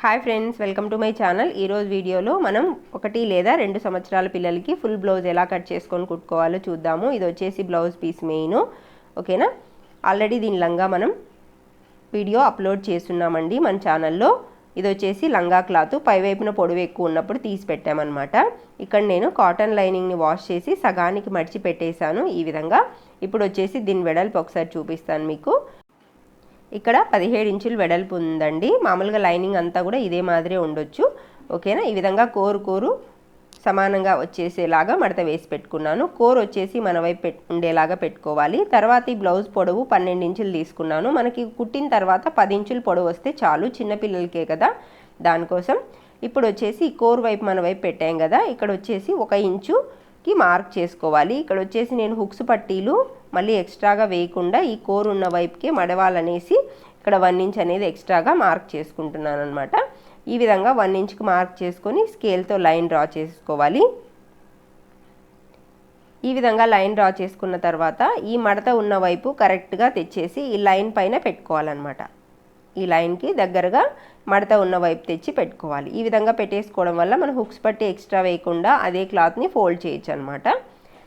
Hi friends welcome to my channel. ఈరోజు వీడియోలో మనం ఒకటి లేదా రెండు సంవత్సరాల పిల్లలకి ఫుల్ బ్లౌజ్ ఎలా కట్ చేసుకొని కుట్టుకోవాలో చూద్దాము. ఇది వచ్చేసి బ్లౌజ్ పీస్ మెయిన్ ఓకేనా? ఆల్రెడీ దీని లంగా మనం వీడియో అప్లోడ్ చేస్తున్నామండి మన ఛానల్లో. ఇది వచ్చేసి లంగా క్లాత్ పైవైపున పొడవు ఎక్కువ ఉన్నప్పుడు తీసి పెట్టామన్నమాట. ఇక్కడ నేను కాటన్ లైనింగ్ని వాష్ చేసి సగానికి మడిచి పెట్టేశాను ఈ విధంగా. ఇప్పుడు వచ్చేసి దీని వెడల్పు ఒకసారి చూపిస్తాను మీకు. ఇక్కడ పదిహేడు ఇంచులు వెడల్పు ఉందండి. మామూలుగా లైనింగ్ అంతా కూడా ఇదే మాదిరే ఉండొచ్చు. ఓకేనా? ఈ విధంగా కోరు కోరు సమానంగా వచ్చేసేలాగా మడత వేసి పెట్టుకున్నాను. కోర్ వచ్చేసి మన వైపు పెట్ ఉండేలాగా పెట్టుకోవాలి. తర్వాత ఈ బ్లౌజ్ పొడవు పన్నెండు ఇంచులు తీసుకున్నాను. మనకి కుట్టిన తర్వాత పది ఇంచులు పొడవు వస్తే చాలు. చిన్నపిల్లలకే కదా దానికోసం. ఇప్పుడు వచ్చేసి ఈ కోర్ వైపు మన వైపు పెట్టాం కదా. ఇక్కడ వచ్చేసి ఒక ఇంచుకి మార్క్ చేసుకోవాలి. ఇక్కడ వచ్చేసి నేను హుక్స్ పట్టీలు మళ్ళీ ఎక్స్ట్రాగా వేయకుండా ఈ కోర్ ఉన్న వైపుకే మడవాలనేసి ఇక్కడ వన్ ఇంచ్ అనేది ఎక్స్ట్రాగా మార్క్ చేసుకుంటున్నాను అనమాట ఈ విధంగా వన్ ఇంచ్కి మార్క్ చేసుకొని స్కేల్తో లైన్ డ్రా చేసుకోవాలి. ఈ విధంగా లైన్ డ్రా చేసుకున్న తర్వాత ఈ మడత ఉన్న వైపు కరెక్ట్గా తెచ్చేసి ఈ లైన్ పైన పెట్టుకోవాలన్నమాట. ఈ లైన్కి దగ్గరగా మడత ఉన్న వైపు తెచ్చి పెట్టుకోవాలి. ఈ విధంగా పెట్టేసుకోవడం వల్ల మనం హుక్స్ పట్టి ఎక్స్ట్రా వేయకుండా అదే క్లాత్ని ఫోల్డ్ చేయొచ్చు అనమాట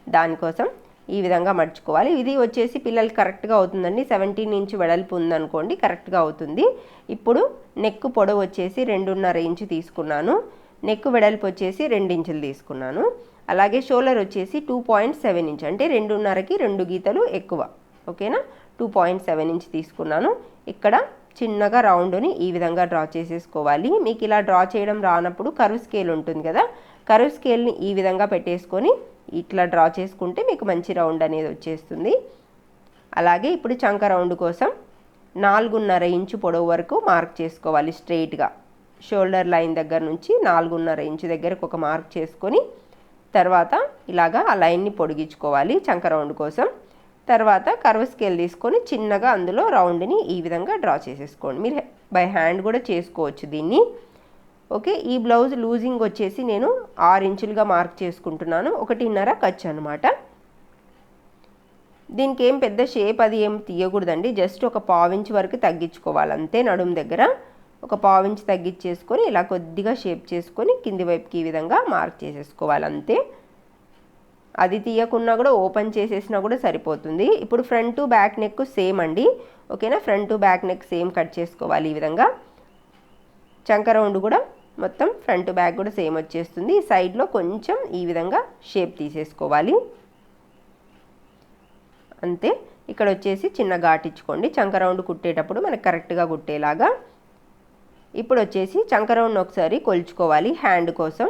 దానికోసం ఈ విధంగా మడుచుకోవాలి. ఇది వచ్చేసి పిల్లలకి కరెక్ట్గా అవుతుందండి. సెవెంటీన్ ఇంచ్ వెడల్పు ఉందనుకోండి కరెక్ట్గా అవుతుంది. ఇప్పుడు నెక్ పొడవు వచ్చేసి రెండున్నర ఇంచు తీసుకున్నాను. నెక్ వెడల్పు వచ్చేసి రెండు ఇంచులు తీసుకున్నాను. అలాగే షోల్డర్ వచ్చేసి టూ పాయింట్ సెవెన్ ఇంచ్ అంటే రెండున్నరకి రెండు గీతలు ఎక్కువ. ఓకేనా? టూ పాయింట్ సెవెన్ ఇంచ్ తీసుకున్నాను. ఇక్కడ చిన్నగా రౌండ్ని ఈ విధంగా డ్రా చేసేసుకోవాలి. మీకు ఇలా డ్రా చేయడం రానప్పుడు కరువు స్కేల్ ఉంటుంది కదా? కరువు స్కేల్ని ఈ విధంగా పెట్టేసుకొని ఇట్లా డ్రా చేసుకుంటే మీకు మంచి రౌండ్ అనేది వచ్చేస్తుంది. అలాగే ఇప్పుడు చంక రౌండ్ కోసం నాలుగున్నర ఇంచు పొడవు వరకు మార్క్ చేసుకోవాలి స్ట్రెయిట్గా. షోల్డర్ లైన్ దగ్గర నుంచి నాలుగున్నర ఇంచు దగ్గరకు ఒక మార్క్ చేసుకొని తర్వాత ఇలాగా ఆ లైన్ని పొడిగించుకోవాలి చంక రౌండ్ కోసం. తర్వాత కర్వ్ స్కేల్ తీసుకొని చిన్నగా అందులో రౌండ్ని ఈ విధంగా డ్రా చేసేసుకోండి. మీరు బై హ్యాండ్ కూడా చేసుకోవచ్చు దీన్ని. ఓకే ఈ బ్లౌజ్ లూజింగ్ వచ్చేసి నేను ఆరు ఇంచులుగా మార్క్ చేసుకుంటున్నాను. ఒకటిన్నర ఖర్చు అనమాట దీనికి ఏం పెద్ద షేప్ అది ఏం తీయకూడదండి. జస్ట్ ఒక పావించ్ వరకు తగ్గించుకోవాలి. అంతే నడుము దగ్గర. ఒక పావించ్ తగ్గించేసుకొని ఇలా కొద్దిగా షేప్ చేసుకొని కింది వైపుకి ఈ విధంగా మార్క్ చేసేసుకోవాలి. అంతే. అది తీయకున్నా కూడా ఓపెన్ చేసేసినా కూడా సరిపోతుంది. ఇప్పుడు front to back neck same అండి. ఓకేనా? Front to back neck same cut చేసుకోవాలి ఈ విధంగా. చంక రౌండ్ కూడా మొత్తం ఫ్రంట్ బ్యాక్ కూడా సేమ్ వచ్చేస్తుంది. సైడ్లో కొంచెం ఈ విధంగా షేప్ తీసేసుకోవాలి. అంతే. ఇక్కడ వచ్చేసి చిన్న ఘాటిచ్చుకోండి చంక రౌండ్ కుట్టేటప్పుడు మనకు కరెక్ట్గా కుట్టేలాగా. ఇప్పుడు వచ్చేసి చంక రౌండ్ ఒకసారి కొలుచుకోవాలి హ్యాండ్ కోసం.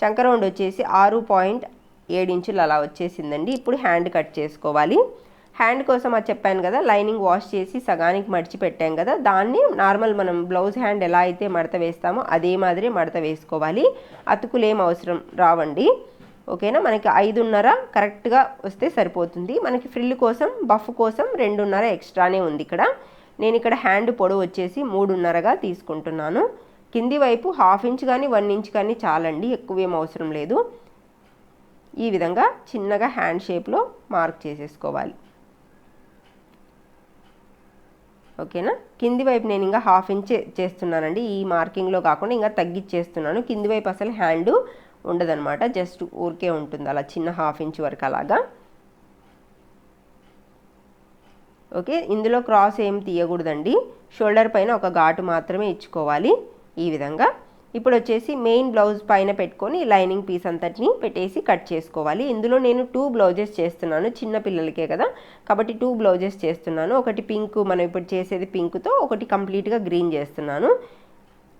చంక రౌండ్ వచ్చేసి ఆరు పాయింట్ ఏడు ఇంచులు అలా వచ్చేసిందండి. ఇప్పుడు హ్యాండ్ కట్ చేసుకోవాలి. హ్యాండ్ కోసం అది చెప్పాను కదా లైనింగ్ వాష్ చేసి సగానికి మడిచి పెట్టాం కదా దాన్ని నార్మల్ మనం బ్లౌజ్ హ్యాండ్ ఎలా అయితే మడత వేస్తామో అదే మాదిరి మడత వేసుకోవాలి. అతుకులేం అవసరం రావండి. ఓకేనా? మనకి ఐదున్నర కరెక్ట్గా వస్తే సరిపోతుంది. మనకి ఫ్రిల్ కోసం బఫ్ కోసం రెండున్నర ఎక్స్ట్రానే ఉంది ఇక్కడ. నేను ఇక్కడ హ్యాండ్ పొడవు వచ్చేసి మూడున్నరగా తీసుకుంటున్నాను. కింది వైపు హాఫ్ ఇంచ్ కానీ వన్ ఇంచ్ కానీ చాలండి ఎక్కువేం అవసరం లేదు. ఈ విధంగా చిన్నగా హ్యాండ్ షేప్లో మార్క్ చేసేసుకోవాలి. ఓకేనా? కింది వైపు నేను ఇంకా హాఫ్ ఇంచ్ చేస్తున్నానండి. ఈ మార్కింగ్లో కాకుండా ఇంకా తగ్గిచ్చేస్తున్నాను. కింది వైపు అసలు హ్యాండ్ ఉండదనమాట జస్ట్ ఊరికే ఉంటుంది. అలా చిన్న హాఫ్ ఇంచ్ వరకు అలాగా. ఓకే? ఇందులో క్రాస్ ఏం తీయకూడదండి. షోల్డర్ పైన ఒక ఘాటు మాత్రమే ఇచ్చుకోవాలి ఈ విధంగా. ఇప్పుడు వచ్చేసి మెయిన్ బ్లౌజ్ పైన పెట్టుకొని లైనింగ్ పీస్ అంతటిని పెట్టేసి కట్ చేసుకోవాలి. ఇందులో నేను టూ బ్లౌజెస్ చేస్తున్నాను చిన్న పిల్లలకే కదా. కాబట్టి టూ బ్లౌజెస్ చేస్తున్నాను. ఒకటి పింక్ మనం ఇప్పుడు చేసేది పింక్తో ఒకటి కంప్లీట్గా గ్రీన్ చేస్తున్నాను.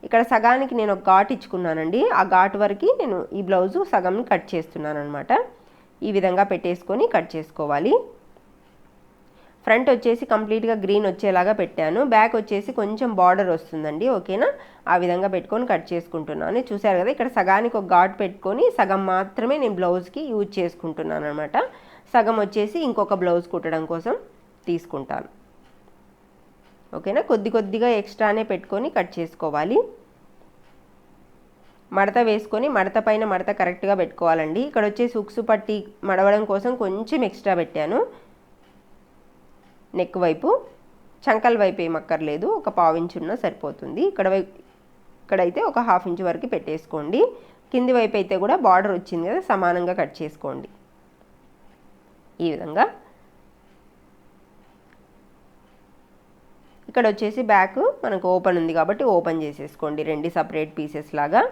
ఇక్కడ సగానికి నేను ఒక ఘాట్ ఇచ్చుకున్నానండి. ఆ ఘాట్ వరకు నేను ఈ బ్లౌజు సగం కట్ చేస్తున్నాను అనమాట ఈ విధంగా పెట్టేసుకొని కట్ చేసుకోవాలి. ఫ్రంట్ వచ్చేసి కంప్లీట్గా గ్రీన్ వచ్చేలాగా పెట్టాను. బ్యాక్ వచ్చేసి కొంచెం బార్డర్ వస్తుందండి ఓకేనా? ఆ విధంగా పెట్టుకొని కట్ చేసుకుంటున్నాను. చూసారు కదా ఇక్కడ సగానికి ఒక ఘాట్ పెట్టుకొని సగం మాత్రమే నేను బ్లౌజ్కి యూజ్ చేసుకుంటున్నాను అనమాట సగం వచ్చేసి ఇంకొక బ్లౌజ్ కుట్టడం కోసం తీసుకుంటాను. ఓకేనా? కొద్ది కొద్దిగా ఎక్స్ట్రానే పెట్టుకొని కట్ చేసుకోవాలి. మడత వేసుకొని మడత పైన మడత కరెక్ట్గా పెట్టుకోవాలండి. ఇక్కడ వచ్చేసి ఉక్సు పట్టి మడవడం కోసం కొంచెం ఎక్స్ట్రా పెట్టాను. నెక్ వైపు చంకల వైపు ఏమక్కర్లేదు ఒక పావించు ఉన్న సరిపోతుంది. ఇక్కడ ఇక్కడైతే ఒక హాఫ్ ఇంచ్ వరకు పెట్టేసుకోండి. కింది వైపు అయితే కూడా బార్డర్ వచ్చింది కదా సమానంగా కట్ చేసుకోండి. ఈ విధంగా. ఇక్కడ వచ్చేసి బ్యాక్ మనకు ఓపెన్ ఉంది కాబట్టి ఓపెన్ చేసేసుకోండి. రెండు సపరేట్ పీసెస్ లాగా.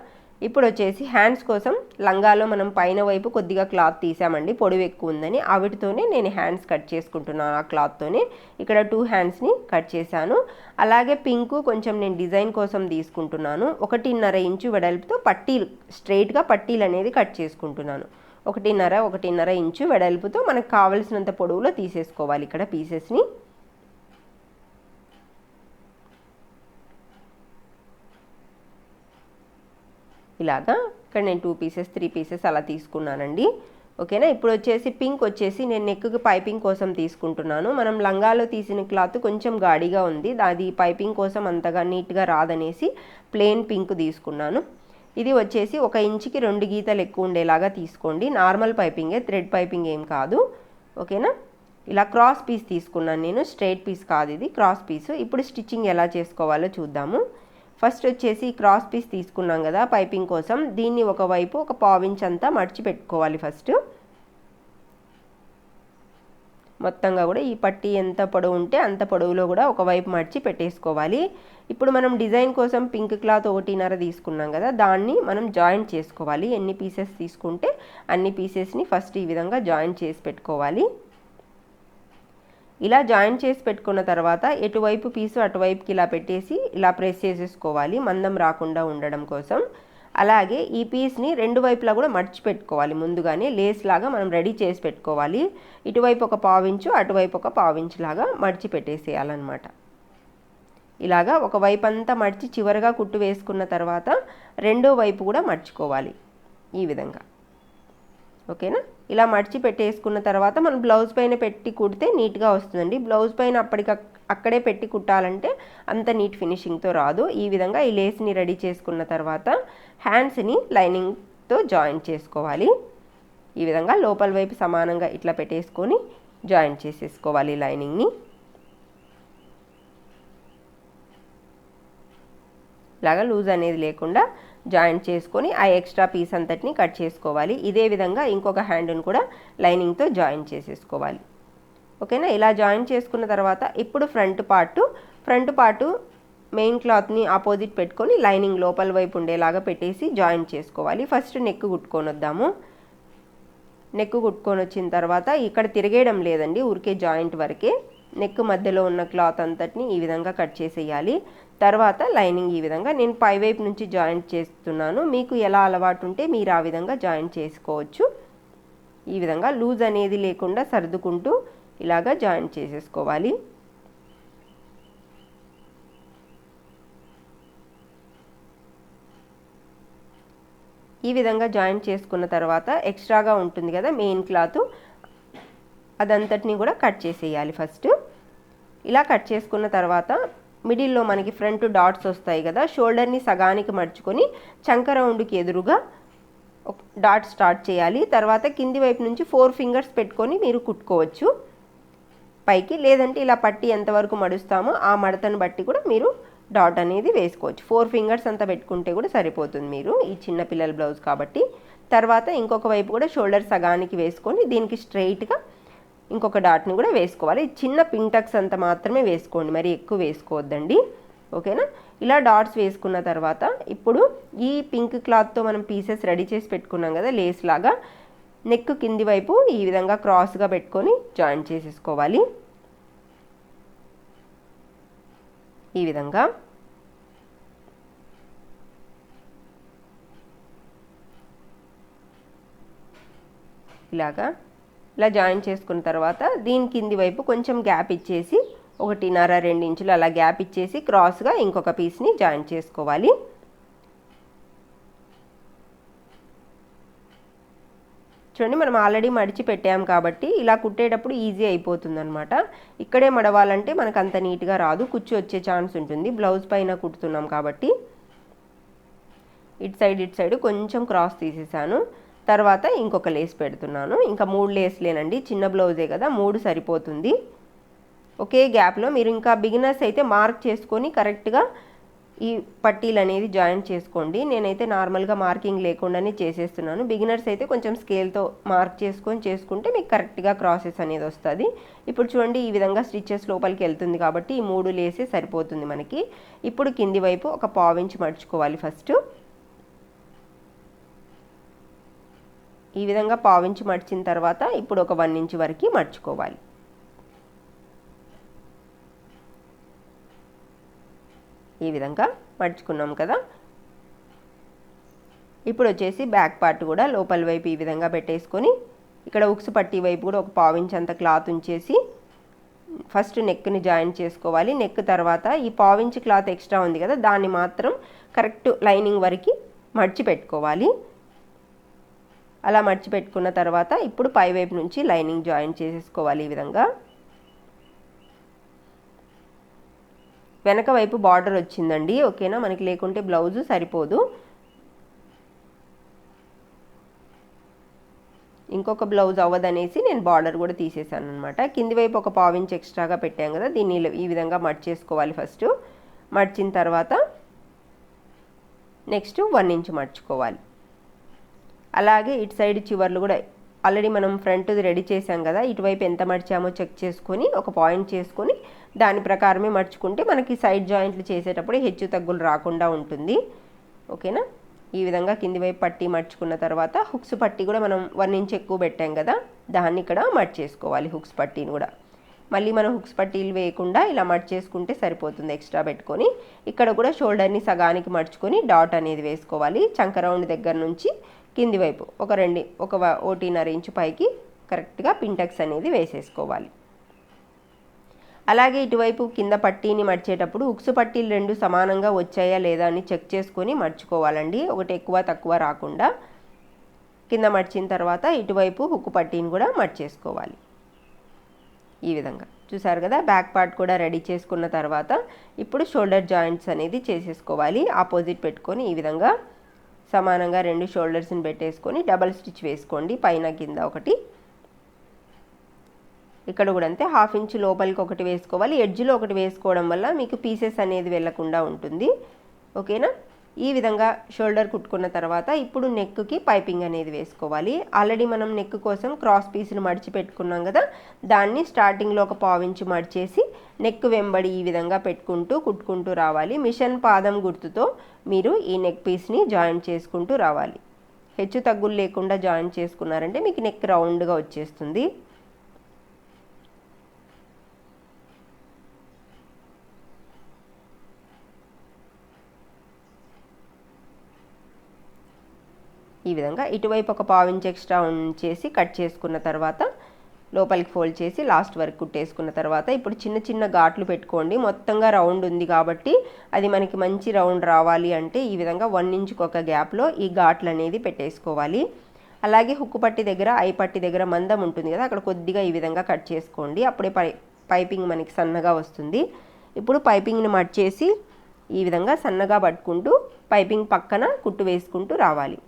ఇప్పుడు వచ్చేసి హ్యాండ్స్ కోసం లంగాలో మనం పైన వైపు కొద్దిగా క్లాత్ తీసామండి. పొడవు ఎక్కువ ఉందని. అవిటితోనే నేను హ్యాండ్స్ కట్ చేసుకుంటున్నాను ఆ క్లాత్తోనే. ఇక్కడ టూ హ్యాండ్స్ని కట్ చేశాను. అలాగే పింక్ కొంచెం నేను డిజైన్ కోసం తీసుకుంటున్నాను. ఒకటిన్నర ఇంచు వెడల్పుతో పట్టీలు స్ట్రైట్గా పట్టీలు అనేది కట్ చేసుకుంటున్నాను. ఒకటిన్నర ఒకటిన్నర ఇంచు వెడల్పుతో మనకు కావలసినంత పొడవులో తీసేసుకోవాలి ఇక్కడ పీసెస్ని. ఇలాగా ఇక్కడ నేను టూ పీసెస్ త్రీ పీసెస్ అలా తీసుకున్నానండి. ఓకేనా? ఇప్పుడు వచ్చేసి పింక్ వచ్చేసి నేను నెక్కి పైపింగ్ కోసం తీసుకుంటున్నాను. మనం లంగాలో తీసిన క్లాత్ కొంచెం గాడిగా ఉంది. అది పైపింగ్ కోసం అంతగా నీట్గా రాదనేసి ప్లెయిన్ పింక్ తీసుకున్నాను. ఇది వచ్చేసి ఒక ఇంచుకి రెండు గీతలు ఎక్కువ ఉండేలాగా తీసుకోండి. నార్మల్ పైపింగే థ్రెడ్ పైపింగ్ ఏం కాదు. ఓకేనా? ఇలా క్రాస్ పీస్ తీసుకున్నాను నేను. స్ట్రైట్ పీస్ కాదు ఇది. క్రాస్ పీస్ ఇప్పుడు స్టిచ్చింగ్ ఎలా చేసుకోవాలో చూద్దాము. ఫస్ట్ వచ్చేసి క్రాస్ పీస్ తీసుకున్నాం కదా పైపింగ్ కోసం. దీన్ని ఒకవైపు ఒక పావించ్ అంతా మడిచి పెట్టుకోవాలి ఫస్ట్. మొత్తంగా కూడా ఈ పట్టి ఎంత పొడవు ఉంటే అంత పొడవులో కూడా ఒకవైపు మడిచి పెట్టేసుకోవాలి. ఇప్పుడు మనం డిజైన్ కోసం పింక్ క్లాత్ ఒకటిన్నర తీసుకున్నాం కదా దాన్ని మనం జాయింట్ చేసుకోవాలి. ఎన్ని పీసెస్ తీసుకుంటే అన్ని పీసెస్ని ఫస్ట్ ఈ విధంగా జాయింట్ చేసి పెట్టుకోవాలి. ఇలా జాయిన్ చేసి పెట్టుకున్న తర్వాత ఎటువైపు పీసు అటువైపుకి ఇలా పెట్టేసి ఇలా ప్రెస్ చేసేసుకోవాలి. మందం రాకుండా ఉండడం కోసం. అలాగే ఈ పీస్ని రెండు వైపులా కూడా మడిచి పెట్టుకోవాలి ముందుగానే లేస్ లాగా మనం రెడీ చేసి పెట్టుకోవాలి. ఇటువైపు ఒక పావించు అటువైపు ఒక పావించు లాగా మడిచి పెట్టేసేయాలన్నమాట ఇలాగా ఒక వైపు అంతా మడిచి చివరగా కుట్టు వేసుకున్న తర్వాత రెండో వైపు కూడా మర్చుకోవాలి ఈ విధంగా. ఓకేనా? ఇలా మడిచి పెట్టేసుకున్న తర్వాత మనం బ్లౌజ్ పైన పెట్టి కుడితే నీట్గా వస్తుందండి. బ్లౌజ్ పైన అప్పటికి అక్కడే పెట్టి కుట్టాలంటే అంత నీట్ ఫినిషింగ్తో రాదు. ఈ విధంగా ఈ లేస్ని రెడీ చేసుకున్న తర్వాత హ్యాండ్స్ని లైనింగ్తో జాయిన్ చేసుకోవాలి. ఈ విధంగా లోపల వైపు సమానంగా ఇట్లా పెట్టేసుకొని జాయిన్ చేసేసుకోవాలి లైనింగ్ని. ఇలాగా లూజ్ అనేది లేకుండా జాయింట్ చేసుకొని ఆ ఎక్స్ట్రా పీస్ అంతటిని కట్ చేసుకోవాలి. ఇదే విధంగా ఇంకొక హ్యాండ్ని కూడా లైనింగ్తో జాయిన్ చేసేసుకోవాలి. ఓకేనా? ఇలా జాయిన్ చేసుకున్న తర్వాత ఇప్పుడు front part front part main క్లాత్ని ఆపోజిట్ పెట్టుకొని లైనింగ్ లోపల వైపు ఉండేలాగా పెట్టేసి జాయిన్ చేసుకోవాలి. ఫస్ట్ నెక్ కుట్టుకొని వద్దాము నెక్ కుట్టుకొని వచ్చిన తర్వాత ఇక్కడ తిరిగేయడం లేదండి ఊరికే జాయింట్ వరకే. నెక్ మధ్యలో ఉన్న క్లాత్ అంతటిని ఈ విధంగా కట్ చేసేయాలి. తర్వాత లైనింగ్ ఈ విధంగా. నేను పైవైపు నుంచి జాయింట్ చేస్తున్నాను. మీకు ఎలా అలవాటు ఉంటే మీరు ఆ విధంగా జాయింట్ చేసుకోవచ్చు. ఈ విధంగా లూజ్ అనేది లేకుండా సర్దుకుంటూ ఇలాగా జాయింట్ చేసేసుకోవాలి. ఈ విధంగా జాయింట్ చేసుకున్న తర్వాత ఎక్స్ట్రాగా ఉంటుంది కదా మెయిన్ క్లాత్. అదంతటిని కూడా కట్ చేసేయాలి ఫస్ట్. ఇలా కట్ చేసుకున్న తర్వాత మిడిల్లో మనకి ఫ్రంట్ డాట్స్ వస్తాయి కదా షోల్డర్ని సగానికి మడుచుకొని చంక రౌండ్కి ఎదురుగా డాట్ స్టార్ట్ చేయాలి. తర్వాత కింది వైపు నుంచి ఫోర్ ఫింగర్స్ పెట్టుకొని మీరు కుట్టుకోవచ్చు. పైకి లేదంటే ఇలా పట్టి ఎంతవరకు మడుస్తామో ఆ మడతను బట్టి కూడా మీరు డాట్ అనేది వేసుకోవచ్చు. ఫోర్ ఫింగర్స్ అంతా పెట్టుకుంటే కూడా సరిపోతుంది మీరు ఈ చిన్న పిల్లల బ్లౌజ్ కాబట్టి. తర్వాత ఇంకొక వైపు కూడా షోల్డర్ సగానికి వేసుకొని దీనికి స్ట్రైట్గా ఇంకొక డాట్ని కూడా వేసుకోవాలి. చిన్న పింటక్స్ అంత మాత్రమే వేసుకోండి. మరి ఎక్కువ వేసుకోవద్దండి. ఓకేనా? ఇలా డాట్స్ వేసుకున్న తర్వాత ఇప్పుడు ఈ పింక్ క్లాత్తో మనం పీసెస్ రెడీ చేసి పెట్టుకున్నాం కదా లేస్ లాగా నెక్ కింది వైపు ఈ విధంగా క్రాస్గా పెట్టుకొని జాయిన్ చేసేసుకోవాలి. ఈ విధంగా. ఇలాగా. ఇలా జాయిన్ చేసుకున్న తర్వాత దీని కింది వైపు కొంచెం గ్యాప్ ఇచ్చేసి ఒకటిన్నర రెండు ఇంచులు అలా గ్యాప్ ఇచ్చేసి క్రాస్గా ఇంకొక పీస్ని జాయిన్ చేసుకోవాలి. చూడండి మనం ఆల్రెడీ మడిచి పెట్టాం కాబట్టి ఇలా కుట్టేటప్పుడు ఈజీ అయిపోతుంది అనమాట ఇక్కడే మడవాలంటే మనకు అంత నీట్గా రాదు కుచ్చి వచ్చే ఛాన్స్ ఉంటుంది. బ్లౌజ్ పైన కుడుతున్నాం కాబట్టి ఇటు సైడ్ ఇటు సైడ్ కొంచెం క్రాస్ తీసేసాను. తర్వాత ఇంకొక లేస్ పెడుతున్నాను. ఇంకా మూడు లేస్లేనండి చిన్న బ్లౌజే కదా మూడు సరిపోతుంది. ఒకే గ్యాప్లో మీరు ఇంకా బిగినర్స్ అయితే మార్క్ చేసుకొని కరెక్ట్గా ఈ పట్టీలు అనేది జాయిన్ చేసుకోండి. నేనైతే నార్మల్గా మార్కింగ్ లేకుండానే చేసేస్తున్నాను. బిగినర్స్ అయితే కొంచెం స్కేల్తో మార్క్ చేసుకొని చేసుకుంటే మీకు కరెక్ట్గా క్రాసెస్ అనేది వస్తుంది. ఇప్పుడు చూడండి ఈ విధంగా స్టిచ్చెస్ లోపలికి వెళ్తుంది కాబట్టి ఈ మూడు లేసే సరిపోతుంది మనకి. ఇప్పుడు కింది వైపు ఒక పావించి మడుచుకోవాలి ఫస్ట్ ఈ విధంగా పావించి మడిచిన తర్వాత ఇప్పుడు ఒక వన్ ఇంచ్ వరకు మడుచుకోవాలి. ఈ విధంగా మడుచుకున్నాం కదా. ఇప్పుడు వచ్చేసి బ్యాక్ పార్ట్ కూడా లోపల వైపు ఈ విధంగా పెట్టేసుకొని ఇక్కడ ఉక్స్ పట్టి వైపు కూడా ఒక పావించ్ అంత క్లాత్ ఉంచేసి ఫస్ట్ నెక్ని జాయిన్ చేసుకోవాలి. నెక్ తర్వాత ఈ పావించి క్లాత్ ఎక్స్ట్రా ఉంది కదా దాన్ని మాత్రం కరెక్ట్ లైనింగ్ వరకు మడిచి పెట్టుకోవాలి. అలా మడిచిపెట్టుకున్న తర్వాత ఇప్పుడు పై వైపు నుంచి లైనింగ్ జాయిన్ చేసేసుకోవాలి ఈ విధంగా. వెనక వైపు బార్డర్ వచ్చిందండి ఓకేనా? మనకి లేకుంటే బ్లౌజు సరిపోదు. ఇంకొక బ్లౌజ్ అవ్వదనేసి నేను బార్డర్ కూడా తీసేసాను అనమాట కింది వైపు ఒక పావించ్ ఎక్స్ట్రాగా పెట్టాం కదా దీన్ని ఈ విధంగా మర్చేసుకోవాలి ఫస్ట్. మర్చిన తర్వాత నెక్స్ట్ వన్ ఇంచ్ మర్చుకోవాలి అలాగే ఇటు సైడ్ చివర్లు కూడా ఆల్రెడీ మనం ఫ్రంట్ది రెడీ చేసాం కదా ఇటువైపు ఎంత మడిచామో చెక్ చేసుకొని ఒక పాయింట్ చేసుకొని దాని ప్రకారమే మర్చుకుంటే మనకి సైడ్ జాయింట్లు చేసేటప్పుడు హెచ్చు తగ్గులు రాకుండా ఉంటుంది. ఓకేనా? ఈ విధంగా కింది వైపు పట్టి మర్చుకున్న తర్వాత హుక్స్ పట్టి కూడా మనం వన్ ఇంచ్ ఎక్కువ పెట్టాం కదా దాన్ని ఇక్కడ మర్చేసుకోవాలి హుక్స్ పట్టీని కూడా. మళ్ళీ మనం హుక్స్ పట్టీలు వేయకుండా ఇలా మర్చేసుకుంటే సరిపోతుంది ఎక్స్ట్రా పెట్టుకొని. ఇక్కడ కూడా షోల్డర్ని సగానికి మర్చుకొని డాట్ అనేది వేసుకోవాలి. చంక రౌండ్ దగ్గర నుంచి కింది వైపు ఒక రెండు ఒక ఒకటిన్నర ఇంచు పైకి కరెక్ట్గా పింటెక్స్ అనేది వేసేసుకోవాలి. అలాగే ఇటువైపు కింద పట్టీని మడిచేటప్పుడు ఉక్సు పట్టీలు రెండు సమానంగా వచ్చాయా లేదా అని చెక్ చేసుకొని మర్చుకోవాలండి ఒకటి ఎక్కువ తక్కువ రాకుండా కింద మడిచిన తర్వాత ఇటువైపు హుక్కు పట్టీని కూడా మర్చేసుకోవాలి ఈ విధంగా. చూసారు కదా బ్యాక్ పార్ట్ కూడా రెడీ చేసుకున్న తర్వాత ఇప్పుడు షోల్డర్ జాయింట్స్ అనేది చేసేసుకోవాలి. ఆపోజిట్ పెట్టుకొని ఈ విధంగా సమానంగా రెండు షోల్డర్స్ని పెట్టేసుకొని డబల్ స్టిచ్ వేసుకోండి పైన కింద ఒకటి. ఇక్కడ కూడా అంతే హాఫ్ ఇంచ్ లోపలికి ఒకటి వేసుకోవాలి. ఎడ్జ్లో ఒకటి వేసుకోవడం వల్ల మీకు పీసెస్ అనేది వెళ్ళకుండా ఉంటుంది. ఓకేనా ఈ విధంగా షోల్డర్ కుట్టుకున్న తర్వాత ఇప్పుడు నెక్కి పైపింగ్ అనేది వేసుకోవాలి. ఆల్రెడీ మనం నెక్ కోసం క్రాస్ పీస్ను మడిచి పెట్టుకున్నాం కదా దాన్ని స్టార్టింగ్లో ఒక పావించి మడిచేసి నెక్ వెంబడి ఈ విధంగా పెట్టుకుంటూ కుట్టుకుంటూ రావాలి. మిషన్ పాదం గుర్తుతో మీరు ఈ నెక్ పీస్ని జాయిన్ చేసుకుంటూ రావాలి. హెచ్చు తగ్గులు లేకుండా జాయిన్ చేసుకున్నారంటే మీకు నెక్ రౌండ్గా వచ్చేస్తుంది. ఈ విధంగా ఇటువైపు ఒక పావించ్ ఎక్స్ట్రా ఉంచేసి కట్ చేసుకున్న తర్వాత లోపలికి ఫోల్డ్ చేసి లాస్ట్ వరకు కుట్టేసుకున్న తర్వాత ఇప్పుడు చిన్న చిన్న ఘాట్లు పెట్టుకోండి. మొత్తంగా రౌండ్ ఉంది కాబట్టి అది మనకి మంచి రౌండ్ రావాలి అంటే ఈ విధంగా వన్ ఇంచుకి ఒక గ్యాప్లో ఈ ఘాట్లు అనేది పెట్టేసుకోవాలి. అలాగే హుక్కు పట్టి దగ్గర ఐ పట్టి దగ్గర మందం ఉంటుంది కదా అక్కడ కొద్దిగా ఈ విధంగా కట్ చేసుకోండి. అప్పుడే పై పైపింగ్ మనకి సన్నగా వస్తుంది. ఇప్పుడు పైపింగ్ని మడ్చేసి ఈ విధంగా సన్నగా పట్టుకుంటూ పైపింగ్ పక్కన కుట్టు వేసుకుంటూ రావాలి.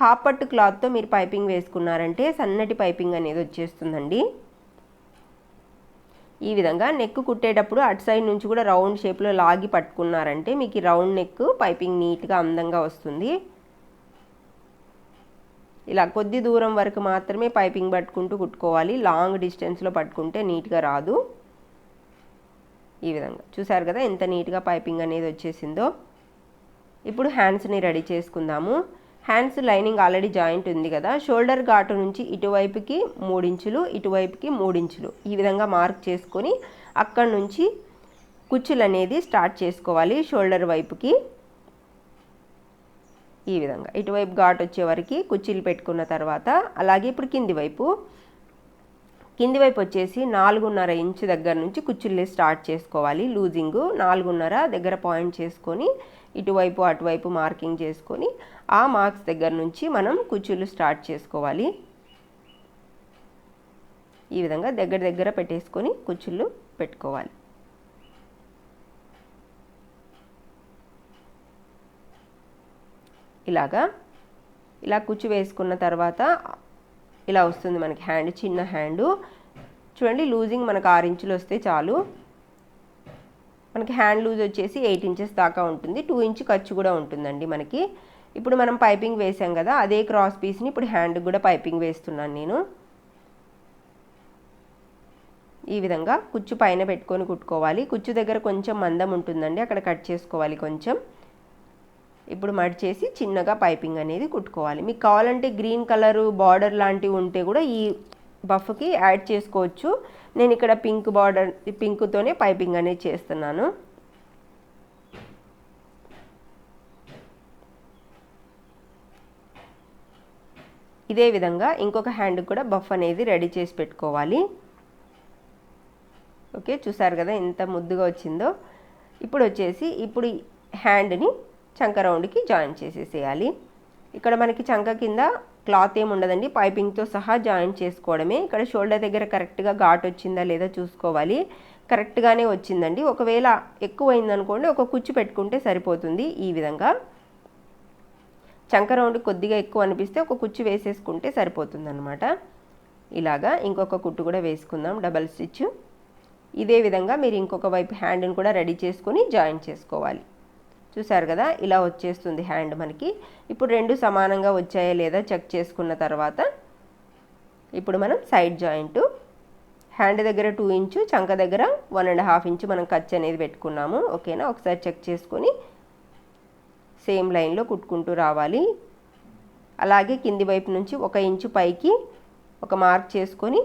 హాఫ్ పట్టు క్లాత్తో మీరు పైపింగ్ వేసుకున్నారంటే సన్నటి పైపింగ్ అనేది వచ్చేస్తుందండి. ఈ విధంగా నెక్ కుట్టేటప్పుడు అటు సైడ్ నుంచి కూడా రౌండ్ షేప్లో లాగి పట్టుకున్నారంటే మీకు ఈ రౌండ్ నెక్ పైపింగ్ నీట్గా అందంగా వస్తుంది. ఇలా కొద్ది దూరం వరకు మాత్రమే పైపింగ్ పట్టుకుంటూ కుట్టుకోవాలి. లాంగ్ డిస్టెన్స్లో పట్టుకుంటే నీట్గా రాదు. ఈ విధంగా చూసారు కదా ఎంత నీట్గా పైపింగ్ అనేది వచ్చేసిందో. ఇప్పుడు హ్యాండ్స్ని రెడీ చేసుకుందాము. హ్యాండ్స్ లైనింగ్ ఆల్రెడీ జాయింట్ ఉంది కదా. షోల్డర్ ఘాటు నుంచి ఇటువైపుకి మూడించులు ఇటువైపుకి మూడించులు ఈ విధంగా మార్క్ చేసుకొని అక్కడ నుంచి కుచ్చులు అనేది స్టార్ట్ చేసుకోవాలి షోల్డర్ వైపుకి. ఈ విధంగా ఇటువైపు ఘాట్ వచ్చే వరకు కుర్చీలు పెట్టుకున్న తర్వాత అలాగే ఇప్పుడు కింది వైపు. కింది వైపు వచ్చేసి నాలుగున్నర ఇంచు దగ్గర నుంచి కుచ్చుల్ని స్టార్ట్ చేసుకోవాలి. లూజింగ్ నాలుగున్నర దగ్గర పాయింట్ చేసుకొని ఇటువైపు అటువైపు మార్కింగ్ చేసుకొని ఆ మార్క్స్ దగ్గర నుంచి మనం కుచ్చులు స్టార్ట్ చేసుకోవాలి. ఈ విధంగా దగ్గర దగ్గర పెట్టేసుకొని కుచ్చుళ్ళు పెట్టుకోవాలి. ఇలాగా ఇలా కుచ్చు వేసుకున్న తర్వాత ఇలా వస్తుంది మనకి హ్యాండ్ చిన్న హ్యాండు. చూడండి లూజింగ్ మనకు ఆరు ఇంచులు వస్తే చాలు. మనకి హ్యాండ్ లూజ్ వచ్చేసి ఎయిట్ ఇంచెస్ దాకా ఉంటుంది. టూ ఇంచ్ ఖర్చు కూడా ఉంటుందండి మనకి. ఇప్పుడు మనం పైపింగ్ వేసాం కదా అదే క్రాస్ పీస్ని ఇప్పుడు హ్యాండ్ కూడా పైపింగ్ వేస్తున్నాను నేను. ఈ విధంగా కుచ్చు పైన పెట్టుకొని కుట్టుకోవాలి. కుచ్చు దగ్గర కొంచెం మందం ఉంటుందండి అక్కడ కట్ చేసుకోవాలి కొంచెం. ఇప్పుడు మడిచేసి చిన్నగా పైపింగ్ అనేది కుట్టుకోవాలి. మీకు కావాలంటే గ్రీన్ కలరు బార్డర్ లాంటివి ఉంటే కూడా ఈ బఫ్కి యాడ్ చేసుకోవచ్చు. నేను ఇక్కడ పింక్ బార్డర్ పింక్తోనే పైపింగ్ అనేది చేస్తున్నాను. ఇదే విధంగా ఇంకొక హ్యాండ్కి కూడా బఫ్ అనేది రెడీ చేసి పెట్టుకోవాలి. ఓకే చూసారు కదా ఎంత ముద్దుగా వచ్చిందో. ఇప్పుడు వచ్చేసి ఇప్పుడు హ్యాండ్ని చంక రౌండ్కి జాయిన్ చేసేసేయాలి. ఇక్కడ మనకి చంక కింద క్లాత్ ఏమి ఉండదండి పైపింగ్తో సహా జాయిన్ చేసుకోవడమే. ఇక్కడ షోల్డర్ దగ్గర కరెక్ట్గా ఘాట్ వచ్చిందా లేదా చూసుకోవాలి. కరెక్ట్గానే వచ్చిందండి. ఒకవేళ ఎక్కువ అయిందనుకోండి ఒక కుచ్చు పెట్టుకుంటే సరిపోతుంది ఈ విధంగా. చంక రౌండ్ కొద్దిగా ఎక్కువ అనిపిస్తే ఒక కుచ్చు వేసేసుకుంటే సరిపోతుందనమాట ఇలాగా ఇంకొక కుట్టు కూడా వేసుకుందాం డబల్ స్టిచ్. ఇదే విధంగా మీరు ఇంకొక వైపు హ్యాండ్ని కూడా రెడీ చేసుకొని జాయిన్ చేసుకోవాలి. చూసారు కదా ఇలా వచ్చేస్తుంది హ్యాండ్ మనకి. ఇప్పుడు రెండు సమానంగా వచ్చాయా లేదా చెక్ చేసుకున్న తర్వాత ఇప్పుడు మనం సైడ్ జాయింట్. హ్యాండ్ దగ్గర టూ ఇంచు చంక దగ్గర వన్ అండ్ హాఫ్ ఇంచు మనం ఖర్చు అనేది పెట్టుకున్నాము. ఓకేనా? ఒకసారి చెక్ చేసుకొని సేమ్ లైన్లో కుట్టుకుంటూ రావాలి. అలాగే కింది వైపు నుంచి ఒక ఇంచు పైకి ఒక మార్క్ చేసుకొని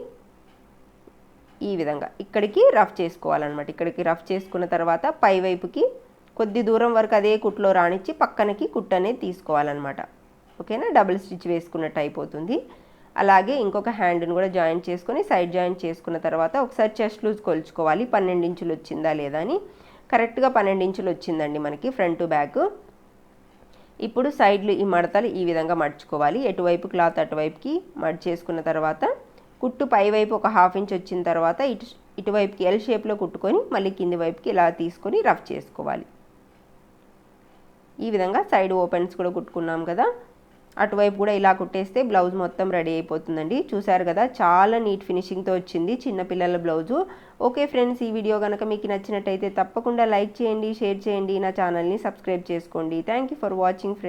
ఈ విధంగా ఇక్కడికి రఫ్ చేసుకోవాలన్నమాట. ఇక్కడికి రఫ్ చేసుకున్న తర్వాత పై వైపుకి కొద్ది దూరం వరకు అదే కుట్లో రానిచ్చి పక్కనకి కుట్టు అనేది తీసుకోవాలన్నమాట. ఓకేనా? డబుల్ స్టిచ్ వేసుకున్నట్టు అయిపోతుంది అలాగే ఇంకొక హ్యాండ్ని కూడా జాయిన్ చేసుకొని సైడ్ జాయిన్ చేసుకున్న తర్వాత ఒకసారి చెస్ట్ లూజ్ కొలుచుకోవాలి. పన్నెండు ఇంచులు వచ్చిందా లేదా అని. కరెక్ట్గా పన్నెండు ఇంచులు వచ్చిందండి మనకి ఫ్రంట్ బ్యాక్. ఇప్పుడు సైడ్లు ఈ మడతలు ఈ విధంగా మడుచుకోవాలి. ఎటువైపు క్లాత్ అటువైపుకి మడిచేసుకున్న తర్వాత కుట్టు పై వైపు ఒక హాఫ్ ఇంచ్ వచ్చిన తర్వాత ఇటు ఇటువైపుకి ఎల్ షేప్లో కుట్టుకొని మళ్ళీ కింది వైపుకి ఇలా తీసుకొని రఫ్ చేసుకోవాలి. ఈ విధంగా సైడ్ ఓపెన్స్ కూడా కుట్టుకున్నాం కదా. అటువైపు కూడా ఇలా కుట్టేస్తే బ్లౌజ్ మొత్తం రెడీ అయిపోతుందండి. చూసారు కదా చాలా నీట్ ఫినిషింగ్తో వచ్చింది చిన్నపిల్లల బ్లౌజు. ఓకే ఫ్రెండ్స్ ఈ వీడియో కనుక మీకు నచ్చినట్టయితే తప్పకుండా లైక్ చేయండి షేర్ చేయండి నా ఛానల్ని సబ్స్క్రైబ్ చేసుకోండి. Thank you for watching friends